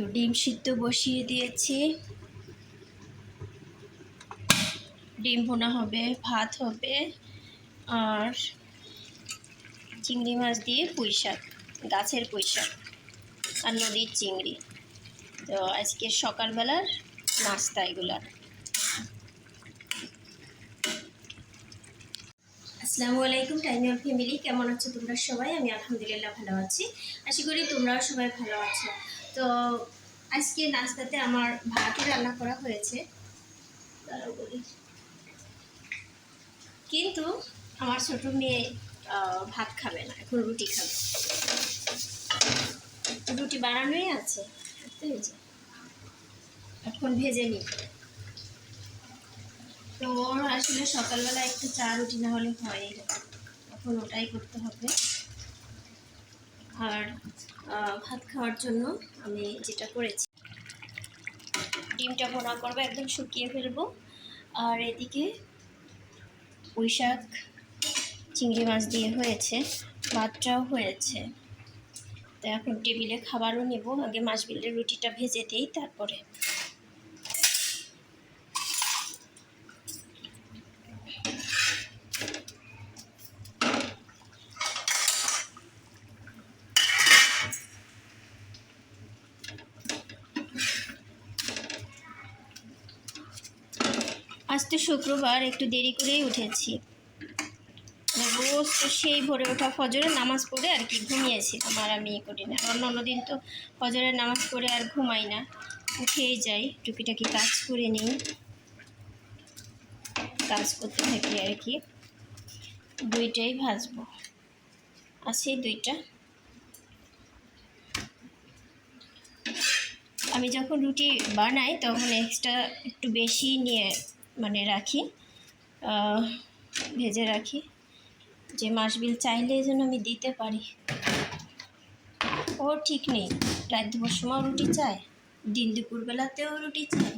তো ডিম সিদ্ধ বসিয়ে দিয়েছি। ডিম ভোনা হবে, ভাত হবে আর চিংড়ি মাছ দিয়ে পুঁই শাক, গাছের পুঁই শাক আর নদীর চিংড়ি। তো আজকে সকালবেলার নাস্তা এগুলার আসসালামু আলাইকুম, টাইম ফ্যামিলি। কেমন আছো তোমরা সবাই? আমি আলহামদুলিল্লাহ ভালো আছি। আশা করি তোমরাও সবাই ভালো আছো। তো আজকে নাস্তাতে আমার ভাতই রান্না করা হয়েছে। কিন্তু আমার ছোট মেয়ে ভাত খাবে না, এখন রুটি খাবে। রুটি বানানোই আছে এখন ভেজে নিই। তো ওর আসলে সকালবেলা একটু চা রুটি না হলে হয়, এখন ওটাই করতে হবে। আহ, ভাত খাওয়ার জন্য আমি যেটা করেছি ডিমটা ভোনা করব একদম শুকিয়ে ফেলব। আর এদিকে পুঁইশাক চিংড়ি মাছ দিয়ে হয়েছে ভাতটাও হয়েছে। তো এখন টেবিলে খাবারও নেব আগে মাছ বিলের রুটিটা ভেজে দিই তারপরে আজ তো শুক্রবার একটু দেরি করেই উঠেছি। রোজ তো সেই ভোরে ওঠা ফজরের নামাজ পড়ে আর কি ঘুমিয়েছিলাম আর আমি ইয়ে করি না অন্য অন্য দিন তো ফজরের নামাজ পড়ে আর ঘুমাই না। উঠেই যাই, টুকিটাকি কাজ করে নিই। কাজ করতে থাকি আর কি। দুইটাই ভাজবো। আছে দুইটা। আমি যখন রুটি বানাই তখন এক্সট্রা একটু বেশি নিয়ে মানে রাখি ভেজে রাখি। যে মাস বিল চাইলে যেন আমি দিতে পারি। ও ঠিক নেই। রাত দুপুর সময় রুটি চায়, দিন দুপুরবেলাতেও রুটি চাই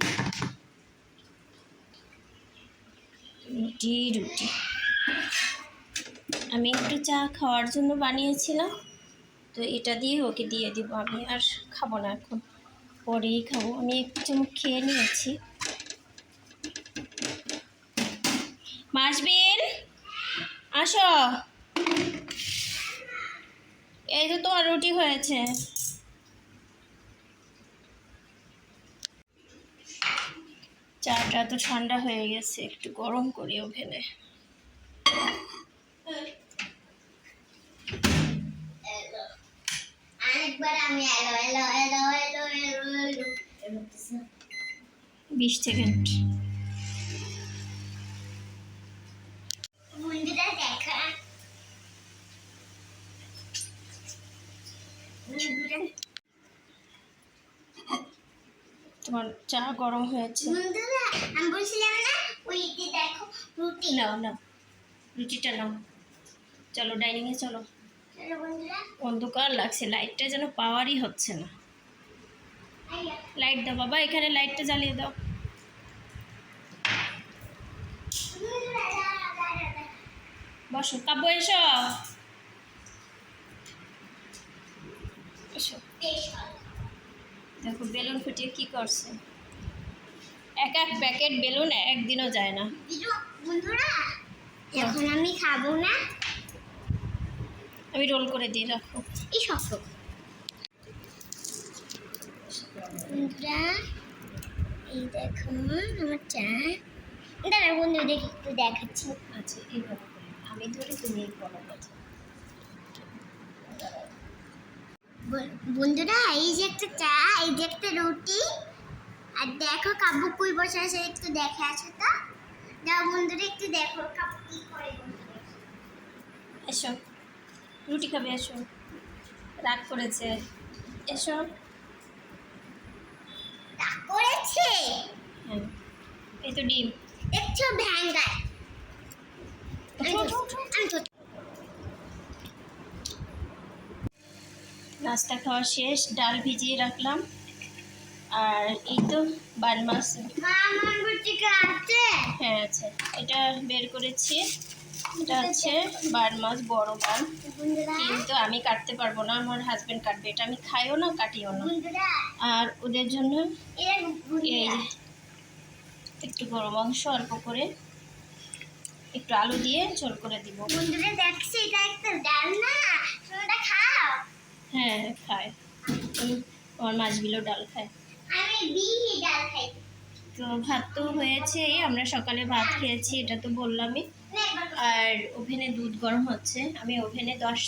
রুটি রুটি। আমি একটু চা খাওয়ার জন্য বানিয়েছিলাম, তো এটা দিয়ে ওকে দিয়ে দিব। আমি আর খাব না এখন। পরেই খাব। আমি একটু চামচ খেয়ে নিয়েছি। মাসবিন আসো এই তো তোমার রুটি হয়েছে চাটা তো ঠান্ডা হয়ে গেছে একটু গরম করি এলো বিশ সেকেন্ড বন্ধুরা দেখা বন্ধুরা তোমার গরম হয়েছে। আমি বলছিলাম না ওই দেখো রুটি। নাও নাও রুটিটা নাও। চলো ডাইনিংয়ে চলো। অন্ধকার লাগছে লাইটটা যেন পাওয়ারই হচ্ছে না। লাইট দাও বাবা এখানে লাইটটা জ্বালিয়ে দাও। বসো কাব্য এসো। এসো। দেখো বেলুন ফুটিয়ে কি করছে। এক এক প্যাকেট বেলুন একদিনও যায় না। বন্ধুরা এখন আমি খাব না। আমি রোল করে দিয়ে রাখো এই শক্ত বন্ধুরা এই দেখো আমার চা। দাঁড়া বন্ধু দেখি একটু দেখাচ্ছি। আচ্ছা এইভাবে আমি ধরে তুমি বলো বন্ধুরা এই যে একটা চা এই যে একটা রুটি। আর দেখো কাব্য কুই বসে আছে একটু দেখে আছো তো। দাও বন্ধুরা একটু দেখো কাব্য কি করে এসো রুটি খাবে এসো। রাগ করেছে। এসো। তা করেছে? হ্যাঁ এই তো ডিম। আমি তো নাস্তা খাওয়া শেষ ডাল ভিজিয়ে রাখলাম। আর এই তো বান মাছ হ্যাঁ আছে। এটা বের করেছি। এটা হচ্ছে বার মাছ বড় বন্ধুরা কিন্তু আমি কাটতে পারব না, আমার হাজবেন্ড কাটবে। এটা আমি খাইও না, কাটিও না। আর ওদের জন্য একটু গরম মাংস অল্প করে একটু আলু দিয়ে ঝোল করে দিব। বন্ধুরা দেখছি এটা একটা ডাল না তোমরা খাও হ্যাঁ খায়। আমার মাছগুলো ডাল খায়। তো ভাত তো হয়েছে আমরা সকালে ভাত খেয়েছি এটা তো বললামই। আর ওভেনে দুধ গরম হচ্ছে আমি ওভেনে দশ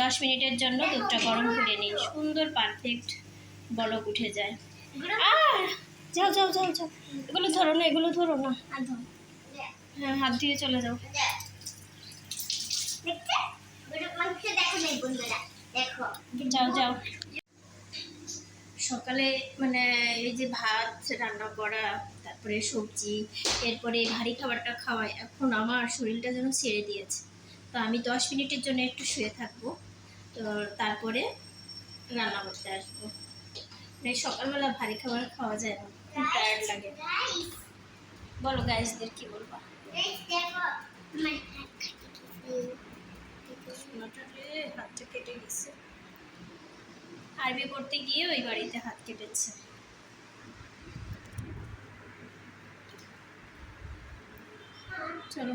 দশ মিনিটের জন্য দুধটা গরম করে নিই। সুন্দর পারফেক্ট বলক উঠে যায়। আহ! যাও যাও যাও যাও। এগুলো ধরো না এগুলো ধরো না। হ্যাঁ হাত দিয়ে চলে যাও। যাও যাও। সকালে মানে এই যে ভাত, রান্না করা, তারপরে সবজি, এরপরে ভারী খাবারটা খাওয়াই, এখন আমার শরীরটা যেন ছেড়ে দিয়েছে। তো আমি দশ মিনিটের জন্য একটু শুয়ে থাকব, তো তারপরে রান্না করতে আসব। মানে সকালবেলা ভারী খাবার খাওয়া যায় না, খুব টায়ার্ড লাগে। বলো গাইজদের কি বলব guys, দেখো আমার হাত কাটে গেছে। সোনাটারে হাতটা কেটে গেছে আরবি পড়তে গিয়ে ওই বাড়িতে হাত কেটেছে। চলো,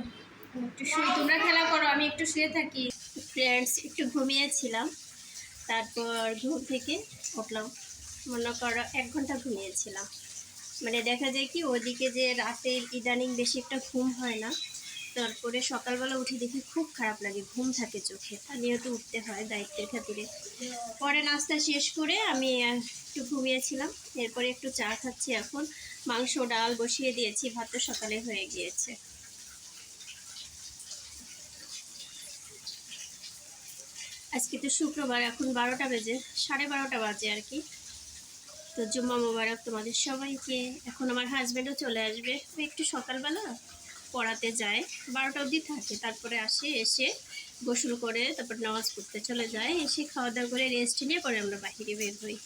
একটু শুই তোমরা খেলা করো, আমি একটু শুয়ে থাকি। ফ্রেন্ডস একটু ঘুমিয়েছিলাম, তারপর ঘুম থেকে উঠলাম। মনে করো এক ঘণ্টা ঘুমিয়েছিলাম। মানে দেখা যায় কি, ওদিকে যে রাতে ইদানিং বেশি একটা ঘুম হয় না তারপরে সকালবেলা উঠে দেখি খুব খারাপ লাগে, ঘুম থাকে চোখে। তা নিয়ে তো উঠতে হয় দায়িত্বের খাতিরে। পরে নাস্তা শেষ করে আমি একটু ঘুমিয়েছিলাম, এরপরে একটু চা খাচ্ছি এখন। মাংস, ডাল বসিয়ে দিয়েছি ভাত তো সকালে হয়ে গিয়েছে। আজকে তো শুক্রবার, এখন বারোটা বেজে, সাড়ে বারোটা বাজে আর কি। তো জুম্মা মোবারক তোমাদের সবাইকে। এখন আমার হাজব্যান্ডও চলে আসবে। একটু সকালবেলা পড়াতে যায়, বারোটা অবধি থাকে। তারপরে আসে, এসে গোসল করে, তারপর নামাজ পড়তে চলে যায়। এসে খাওয়া দাওয়া করে রেস্ট নিয়ে পরে আমরা বাহিরে বের হই।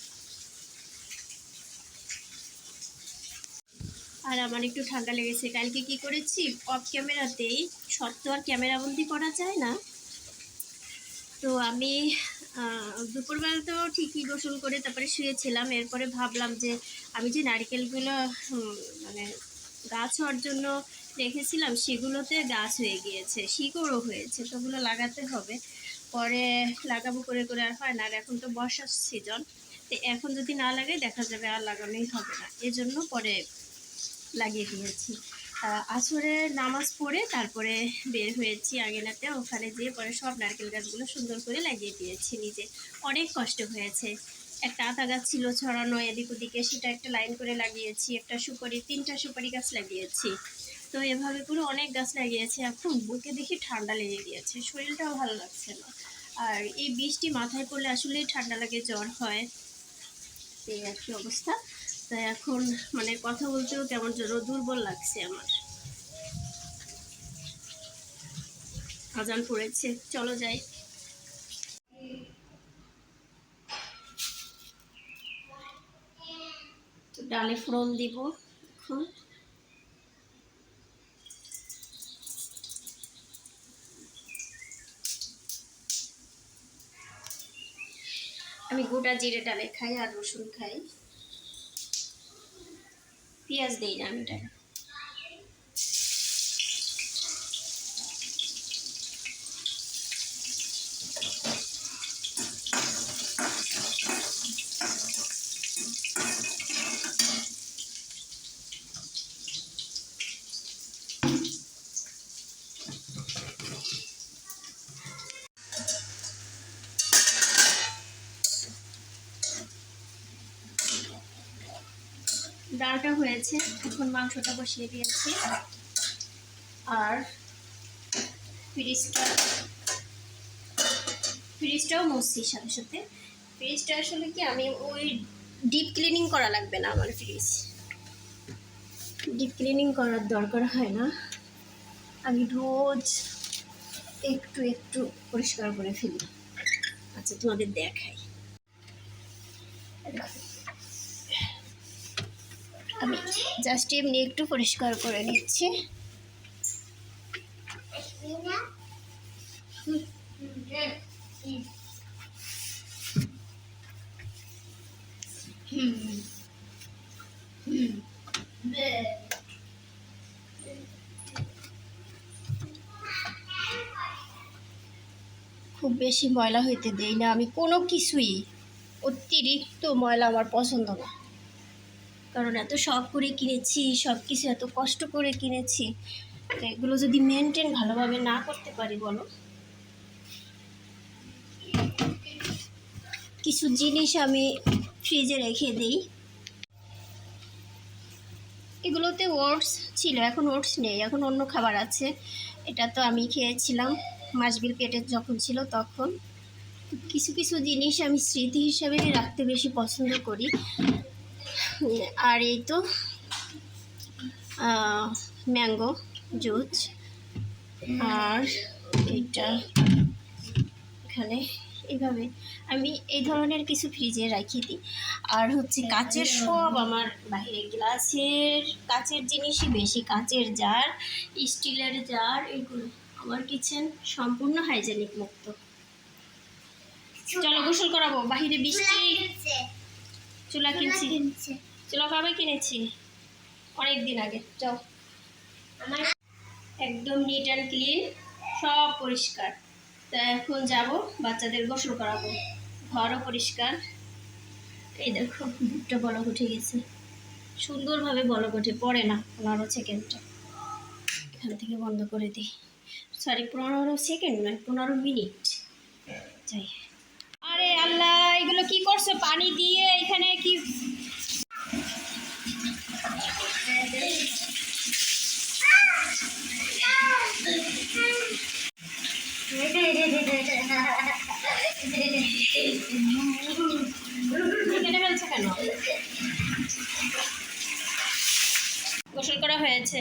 আর আমার একটু ঠান্ডা লেগেছে। কালকে কি করেছি? অফ ক্যামেরাতেই সব তো আর ক্যামেরা বন্দি করা যায় না। তো আমি দুপুরবেলা তো ঠিকই গোসল করে তারপরে শুয়েছিলাম। এরপরে ভাবলাম যে, আমি যে নারকেলগুলো মানে গাছ হওয়ার জন্য রেখেছিলাম, সেগুলোতে গাছ হয়ে গিয়েছে, শিকড়ও হয়েছে, তো ওগুলো লাগাতে হবে। পরে লাগাবো করে করে আর হয় না, আর এখন তো বর্ষার সিজন তো এখন যদি না লাগাই দেখা যাবে আর লাগানোই হবে না। এজন্য পরে লাগিয়ে দিয়েছি। আসরে নামাজ পড়ে তারপরে বের হয়েছি আগেনাতে ওখানে যেয়ে পরে সব নারকেল গাছগুলো সুন্দর করে লাগিয়ে দিয়েছি নিজে। অনেক কষ্ট হয়েছে। একটা আতা গাছ ছিল ছড়ানো এদিক ওদিকে, সেটা একটা লাইন করে লাগিয়েছি, একটা সুপারি, তিনটা সুপারি গাছ লাগিয়েছি। তো এভাবে করে অনেক গাছ লাগিয়েছে। এখন বুকে দেখি ঠান্ডা লেগে গিয়েছে। শরীরটাও ভালো লাগছে না। আর এই বৃষ্টি মাথায় পড়লে আসলেই ঠান্ডা লাগে, জ্বর হয়। এই আর কি অবস্থা। তাই এখন মানে কথা বলতেও কেমন যেন দুর্বল লাগছে আমার। আজান পড়েছে। চলো যাই। ডালে ফোড়ন দিব এখন। আমি গোটা জিরে ডালে খাই আর রসুন খাই। পেঁয়াজ দিই না আমি ডালে ডালটা হয়েছে এখন মাংসটা বসিয়ে দিয়েছি। আর ফ্রিজটা ফ্রিজটাও মুছছি সাথে সাথে। ফ্রিজটা আসলে কি, আমি ওই ডিপ ক্লিনিং করা লাগবে না আমার ফ্রিজ ডিপ ক্লিনিং করার দরকার হয় না। আমি রোজ একটু একটু পরিষ্কার করে ফেলি। আচ্ছা তোমাদের দেখাই। আমি জাস্ট এমনি একটু পরিষ্কার করে নিচ্ছি। খুব বেশি ময়লা হইতে দেই না, আমি কোনো কিছুই অতিরিক্ত ময়লা আমার পছন্দ না। কারণ এত শখ করে কিনেছি সব কিছু এত কষ্ট করে কিনেছি। তো এগুলো যদি মেনটেন ভালোভাবে না করতে পারি, বলো? কিছু জিনিস আমি ফ্রিজে রেখে দিই। এগুলোতে ওটস ছিল, এখন ওটস নেই, এখন অন্য খাবার আছে। এটা তো আমি খেয়েছিলাম, মাসবিল পেটে যখন ছিল তখন। কিছু কিছু জিনিস আমি স্মৃতি হিসাবে রাখতে বেশি পছন্দ করি। আর এই তো ম্যাঙ্গো, জুস, আর এইটা এখানে এইভাবে। আমি এই ধরনের কিছু ফ্রিজে রাখি দিই আর হচ্ছে কাচের সব আমার বাইরে গ্লাসের, কাচের জিনিসই বেশি, কাচের জার, স্টিলের জার, এগুলো। আমার কিচেন সম্পূর্ণ হাইজেনিক মুক্ত। চলো গোসল করাবো, বাহিরে বৃষ্টি। চুলা কিনছি। চুলা কবে কিনেছি? অনেক দিন আগে। যাও। আমার একদম নিট অ্যান্ড ক্লিন সব পরিষ্কার। তা এখন যাব বাচ্চাদের গোসল করাবো। ঘরও পরিষ্কার। এই দেখো বুকটা বলক উঠে গেছে। সুন্দরভাবে বলক ওঠে পড়ে না পনেরো সেকেন্ডটা। এখান থেকে বন্ধ করে দিই। সরি পনেরো সেকেন্ড নয় পনেরো মিনিট। যাই। আরে আল্লাহ এগুলো কি করছ? পানি দিয়ে এখানে কি? কেটে ফেলছে কেন? গোসল করা হয়েছে।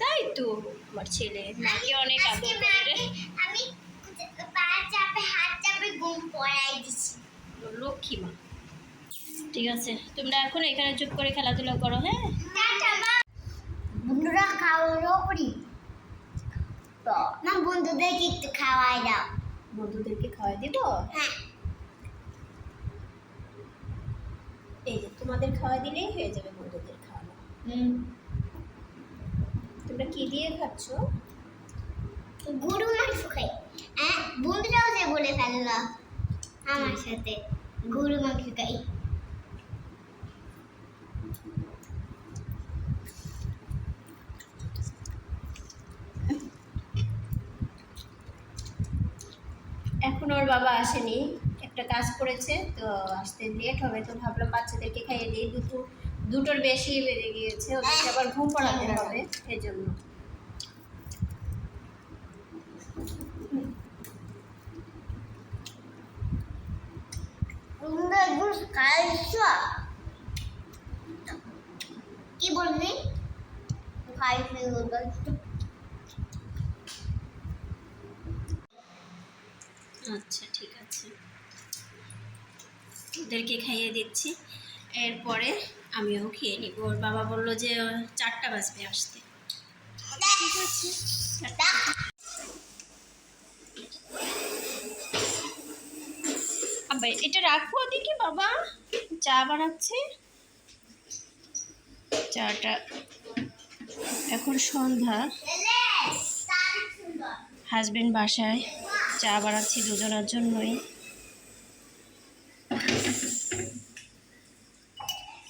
তাই তো আমার ছেলে। মাকে অনেক আদর করে রে চাপে হাত চাপে ঘুম পড়াই দিছি। লক্ষ্মী মা। ঠিক আছে তোমরা এখন এখানে চুপ করে খেলাধুলা করো হ্যাঁ? বন্ধুরা খাওয়ারও করি? না বন্ধুদেরকে একটু খাওয়াই দাও। বন্ধুদেরকে খাওয়াই দিব হ্যাঁ। এই যে তোমাদের খাওয়া দিলেই হয়ে যাবে বন্ধুদের খাওয়ানো তোমরা কি দিয়ে খাচ্ছ? গরু মাংস খাই। বন্ধুরাও যে বলে ফেলল আমার সাথে গরু মাংস খাই এখন ওর বাবা আসেনি একটা কাজ করেছে তো আসতে লেট হবে তো ভাবলাম বাচ্চাদেরকে খাইয়ে দিই। দুটো দুটোর বেশি বেড়ে গিয়েছে ওদেরকে আবার ঘুম পড়াতে হবে এই জন্য তোমরা একটু খাইছো কি বললি খাইছি বলছি আচ্ছা ঠিক আছে। ওদেরকে খাইয়ে দিচ্ছি। এরপরে আমিও খেয়ে নিব। ওর বাবা বলল যে চারটা বাজবে আসতে। ঠিক আছে এটা রাখব দেখি বাবা? চা বানাচ্ছে। চাটা এখন সন্ধ্যা। হাজবেন্ড বাসায় চা বানাচ্ছি দুজনের জন্যই।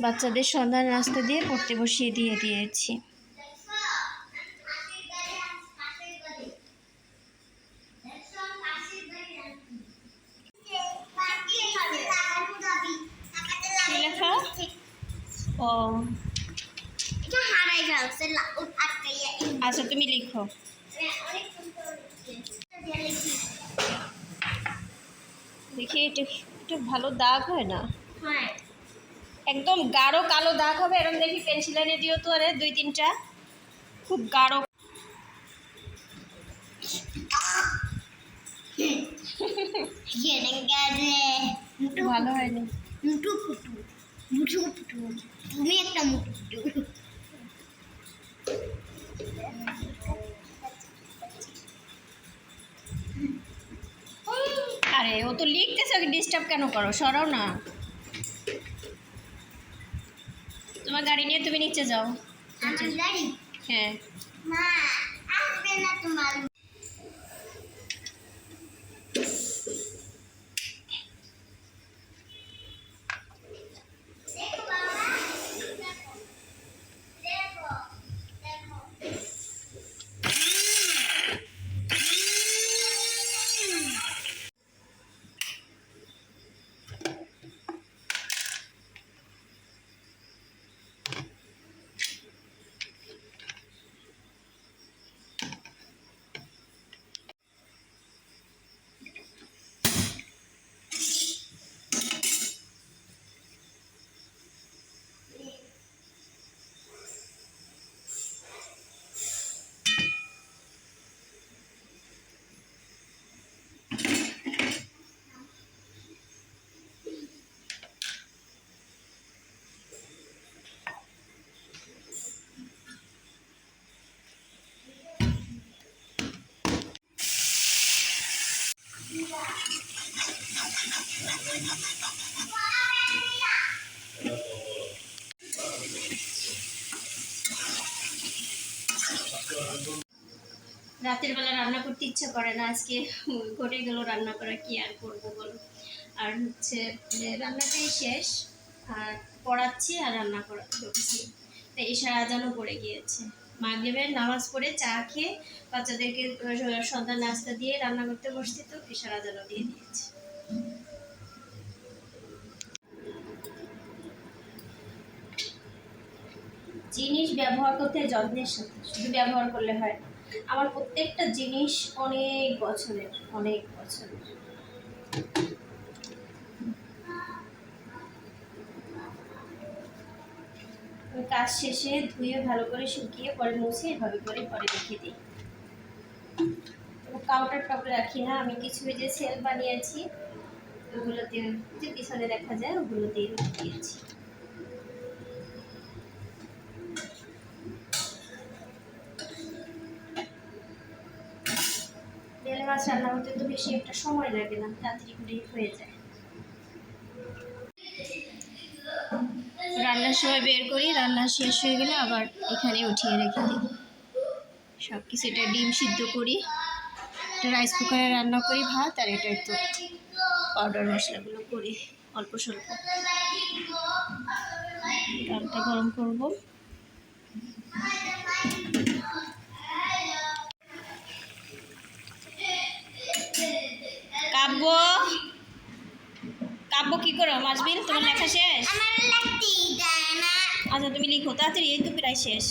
বাচ্চাদের সন্ধ্যা নাস্তা দিয়ে পড়তে বসিয়ে দিয়ে দিয়েছি কি লেখা ও এটা হারাই যাচ্ছে আটকাইয়া আচ্ছা তুমি লিখো অনেক সুন্দর লিখি দেখি এটা একটু ভালো দাগ হয় না। হ্যাঁ একদম গাঢ় কালো দাগ হবে। এরকম দেখি পেন্সিল এনে দিও তো আরে দুই তিনটা। খুব গাঢ়। ভালো হয়নি। মুটু ফুটু মুটু ফুটু তুমি একটা মুটু ফুটু আরে ও তো লিখতেছে ওকে ডিস্টার্ব কেন করো? সরাও না। তোমার গাড়ি নিয়ে তুমি নিচে যাও। হ্যাঁ। রাতের বেলা রান্না করতে ইচ্ছা করে না, আজকে ঘটে গেল, রান্না করা কি আর করব বলো আর হচ্ছে রান্নাটাই শেষ, আর পড়াচ্ছি আর রান্না করা করছি। তাই এশার আজানও পড়ে গিয়েছে। মাগরিবের নামাজ পড়ে চা খেয়ে বাচ্চাদেরকে সন্ধ্যা নাস্তা দিয়ে রান্না করতে বসছি তো এশার আজানও দিয়ে দিয়েছে। জিনিস ব্যবহার করতে যত্নের সাথে, শুধু ব্যবহার করলে হয় আমার প্রত্যেকটা জিনিস অনেক বছরের অনেক বছরের। কাজ শেষে ধুয়ে ভালো করে শুকিয়ে পরে মুছে এভাবে করে পরে রেখে দিই। কাউন্টার টপে রাখি না, আমি কিছু যে সেল বানিয়েছি ওগুলোতে যে পিছনে দেখা যায় ওগুলোতে দিয়েছি। মাছ রান্না করতে তো বেশি একটা সময় লাগে না, তাড়াতাড়ি করে হয়ে যায়। রান্নার সময় বের করি, রান্না শেষ হয়ে গেলে আবার এখানে উঠিয়ে রেখে দিই। সব কিছু এটা ডিম সিদ্ধ করি একটা রাইস কুকারে রান্না করি ভাত, আর এটা একটু পাউডার মশলাগুলো করি, অল্প স্বল্প। ডালটা গরম করব। কাব্য? কাব্য কি করো? মাসবিন তোমার লেখা শেষ? আচ্ছা তুমি লিখো তাড়াতাড়ি এই তো প্রায় শেষ।